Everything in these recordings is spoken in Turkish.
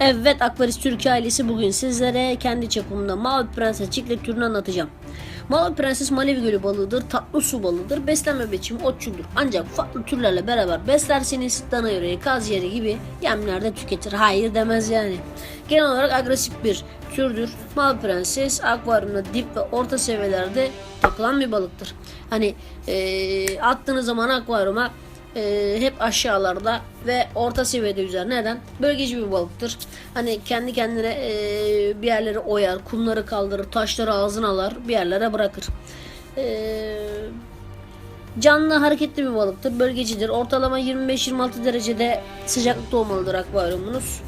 Evet Akvaris Türkiye ailesi bugün sizlere kendi çapımda Mavi Prenses çiftlik türünü anlatacağım. Mavi Prenses Malevi Gölü balığıdır, tatlı su balığıdır, beslenme biçimi otçuldur. Ancak farklı türlerle beraber beslerseniz dana yüreği, kaz yeri gibi yemlerde tüketir. Hayır demez yani. Genel olarak agresif bir türdür. Mavi Prenses akvaryumda dip ve orta seviyelerde takılan bir balıktır. Hani eee attığınız zaman akvaryuma e, hep aşağılarda ve orta seviyede yüzer. Neden? Bölgeci bir balıktır. Hani kendi kendine e, bir yerleri oyar, kumları kaldırır, taşları ağzına alar, bir yerlere bırakır. E, canlı hareketli bir balıktır. Bölgecidir. Ortalama 25-26 derecede sıcaklıkta olmalıdır akvaryumunuz.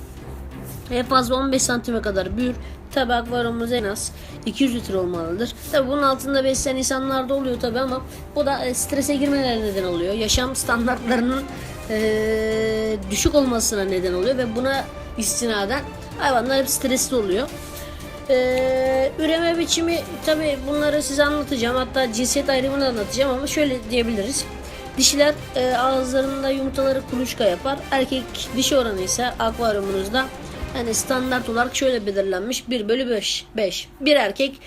En fazla 15 santime kadar büyür. Tabi akvaryumumuz en az 200 litre olmalıdır. Tabi bunun altında besleyen insanlar da oluyor tabi ama bu da e, strese girmelerine neden oluyor. Yaşam standartlarının e, düşük olmasına neden oluyor ve buna istinaden hayvanlar hep stresli oluyor. Ee, üreme biçimi tabi bunları size anlatacağım hatta cinsiyet ayrımını da anlatacağım ama şöyle diyebiliriz. Dişiler e, ağızlarında yumurtaları kuluçka yapar. Erkek dişi oranı ise akvaryumunuzda hani standart olarak şöyle belirlenmiş 1 bölü 5. 5. Bir erkek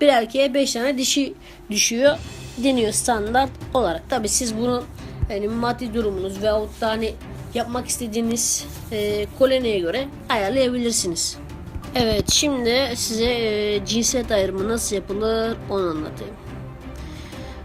bir erkeğe 5 tane dişi düşüyor deniyor standart olarak. Tabi siz bunu hani maddi durumunuz veyahut da hani yapmak istediğiniz e, koloniye göre ayarlayabilirsiniz. Evet şimdi size e, cinsiyet ayrımı nasıl yapılır onu anlatayım.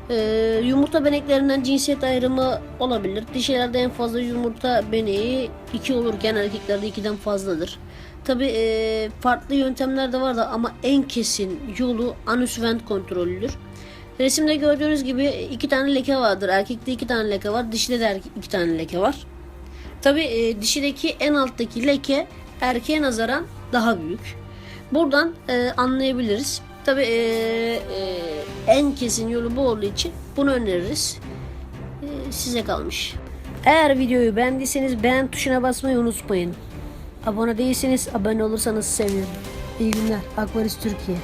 E, yumurta beneklerinden cinsiyet ayrımı olabilir. Dişilerde en fazla yumurta beneği 2 olurken erkeklerde 2'den fazladır. Tabi e, farklı yöntemler de var da ama en kesin yolu anüs vent kontrolüdür. Resimde gördüğünüz gibi iki tane leke vardır. Erkekte iki tane leke var, dişide de iki tane leke var. Tabi e, dişideki en alttaki leke erkeğe nazaran daha büyük. Buradan e, anlayabiliriz. Tabi e, e, en kesin yolu bu olduğu için bunu öneririz. E, size kalmış. Eğer videoyu beğendiyseniz beğen tuşuna basmayı unutmayın. Abone değilseniz abone olursanız sevinirim. İyi günler. Akvaris Türkiye.